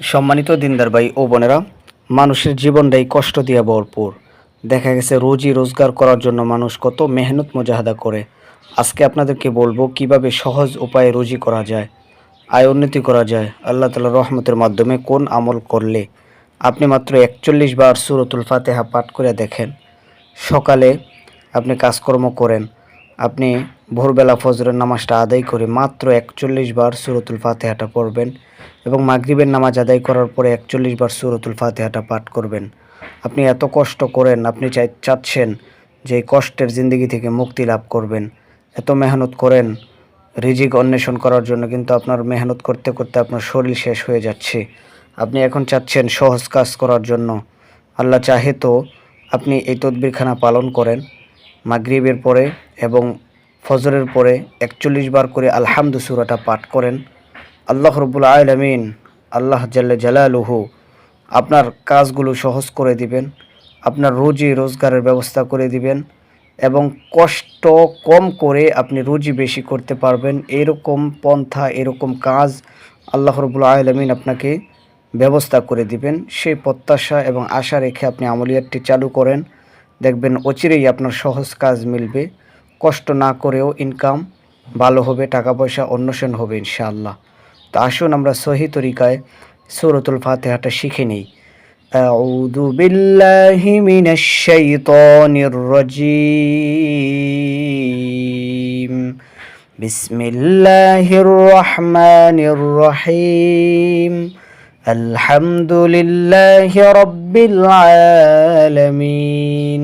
সম্মানিত দিনদার ভাই ও বোনেরা, মানুষের জীবনটাই কষ্ট দিয়ে ভরপুর। দেখা গেছে রোজি রোজগার করার জন্য মানুষ কত মেহনত মোজাহাদা করে। আজকে আপনাদেরকে বলব কীভাবে সহজ উপায়ে রুজি করা যায়, আয় উন্নতি করা যায়, আল্লাহ তালা রহমতের মাধ্যমে কোন আমল করলে। আপনি মাত্র একচল্লিশ বার সুরতুল ফাতেহা পাঠ করে দেখেন। সকালে আপনি কাজকর্ম করেন, আপনি ভোরবেলা ফজরের নামাজটা আদায় করে মাত্র একচল্লিশ বার সুরতুল ফাতেহাটা পড়বেন এবং মাগরিবের নামাজ আদায় করার পরে একচল্লিশ বার সুরতুল ফাতেহাটা পাঠ করবেন। আপনি এত কষ্ট করেন, আপনি চাই, চাচ্ছেন যে কষ্টের জিন্দগি থেকে মুক্তি লাভ করবেন। এত মেহনত করেন, রিজিক অন্বেষণ করার জন্য কিন্তু আপনার মেহনত করতে করতে আপনার শরীর শেষ হয়ে যাচ্ছে। আপনি এখন চাচ্ছেন সহজ কাজ করার জন্য। আল্লাহ চাহে তো আপনি এই তদবিরখানা পালন করেন মাগরিবের পরে এবং ফজরের পরে একচল্লিশ বার করে আলহামদু সুরাটা পাঠ করেন। আল্লাহ রব্বুল আলমিন আল্লাহ জাল্লে জালালুহু আপনার কাজগুলো সহজ করে দিবেন, আপনার রুজি রোজগারের ব্যবস্থা করে দিবেন এবং কষ্ট কম করে আপনি রুজি বেশি করতে পারবেন। এরকম পন্থা, এরকম কাজ আল্লাহ রবুল আলমিন আপনাকে ব্যবস্থা করে দিবেন। সেই প্রত্যাশা এবং আশা রেখে আপনি আমলিয়াতটি চালু করেন। দেখবেন অচিরেই আপনার সহজ কাজ মিলবে। কষ্ট না করেও ইনকাম ভালো হবে টাকা পয়সা অন্বেষণ হবে ইনশাআল্লাহ তো আসুন আমরা সহি তরিকায় সৌরতুল ফাতেহাটা শিখে নিই أعوذ بالله من الشيطان الرجيم بسم الله الرحمن الرحيم الحمد لله رب العالمين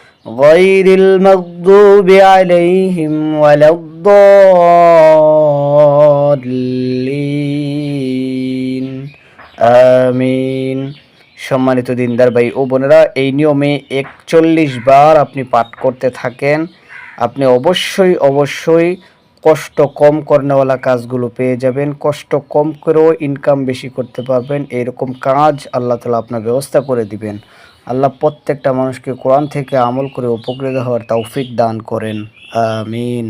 غير المغضوب عليهم ولا الضالين آمين সম্মানিত দিনদার ভাই ও বোনেরা এই নিয়মে একচল্লিশ বার আপনি পাঠ করতে থাকেন আপনি অবশ্যই অবশ্যই কষ্ট কম করেনেওয়ালা কাজগুলো পেয়ে যাবেন কষ্ট কম করেও ইনকাম বেশি করতে পারবেন এরকম কাজ আল্লাহ তালা আপনার ব্যবস্থা করে দিবেন আল্লাহ প্রত্যেকটা মানুষকে কোরআন থেকে আমল করে উপকৃত হওয়ার তৌফিক দান করেন। আমিন।